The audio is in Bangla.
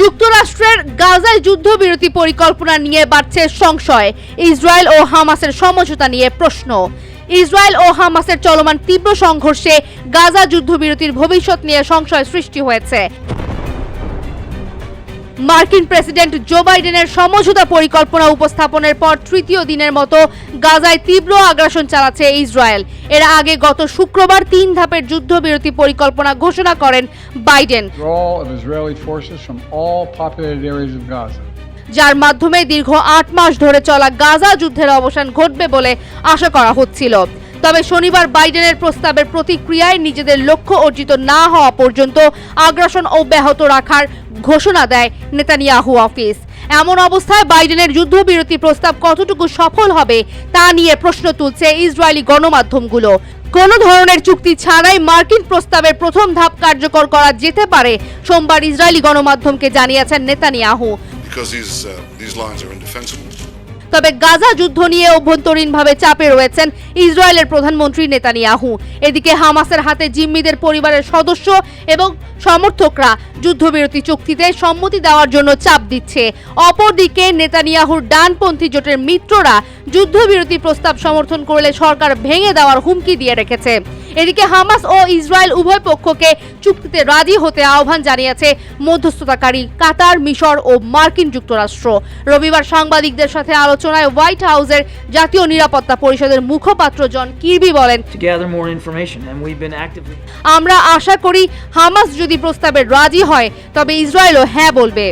যুক্তরাষ্ট্রের গাজায় যুদ্ধবিরতি পরিকল্পনা নিয়ে বাড়ছে সংশয়। ইসরায়েল ও হামাসের সমঝোতা নিয়ে প্রশ্ন। ইসরায়েল ও হামাসের চলমান তীব্র সংঘর্ষে গাজা যুদ্ধবিরতির ভবিষ্যৎ নিয়ে সংশয় সৃষ্টি হয়েছে। মার্কিন প্রেসিডেন্ট জো বাইডেনের সমঝোতা পরিকল্পনা উপস্থাপনের পর তৃতীয় দিনের মতো গাজায় তীব্র আগ্রাসন চালাচ্ছে ইসরায়েল। এর আগে গত শুক্রবার তিন ধাপের যুদ্ধবিরতি পরিকল্পনা ঘোষণা করেন বাইডেন. যার মাধ্যমে দীর্ঘ আট মাস ধরে চলা গাজা যুদ্ধের অবসান ঘটবে বলে আশা করা হচ্ছিল। তবে শনিবার বাইডেনের প্রস্তাবের প্রতিক্রিয়ায় নিজেদের লক্ষ্য অর্জিত না হওয়া পর্যন্ত আগ্রাসন অব্যাহত রাখার ঘোষণা দেয় নেতানিয়াহু অফিস। এমন অবস্থায় বাইডেনের যুদ্ধবিরতি প্রস্তাব কতটুকু সফল হবে তা নিয়ে প্রশ্ন তুলছে ইসরায়েলি গণমাধ্যমগুলো। কোনো ধরনের চুক্তি ছাড়াই মার্কিন প্রস্তাবের প্রথম ধাপ কার্যকর করা যেতে পারে, সোমবার ইসরায়েলি গণমাধ্যমকে জানিয়েছেন নেতানিয়াহু। তবে গাজা যুদ্ধ নিয়ে অভ্যন্তরীণভাবে চাপে রয়েছেন ইসরায়েলের প্রধানমন্ত্রী নেতানিয়াহু। এদিকে হামাসের হাতে জিম্মিদের পরিবারের সদস্য এবং সমর্থকরা যুদ্ধবিরতি চুক্তিতে সম্মতি দেওয়ার জন্য চাপ দিচ্ছে। অপরদিকে নেতানিয়াহুর ডানপন্থী জোটের মিত্ররা যুদ্ধবিরতি প্রস্তাব সমর্থন করলে সরকার ভেঙে দেওয়ার হুমকি দিয়ে রেখেছে। এদিকে হামাস ও ইসরায়েল উভয় পক্ষকে চুক্তিতে রাজি হতে আহ্বান জানিয়েছে মধ্যস্থতাকারী কাতার মিশর ও মার্কিন যুক্তরাষ্ট্র রবিবার সাংবাদিকদের সাথে আলোচনায় হোয়াইট হাউসের জাতীয় নিরাপত্তা পরিষদের মুখপাত্র জন কিরবি বলেন. আমরা আশা করি হামাস যদি প্রস্তাবে রাজি হয় তবে ইসরায়েলও হ্যাঁ বলবে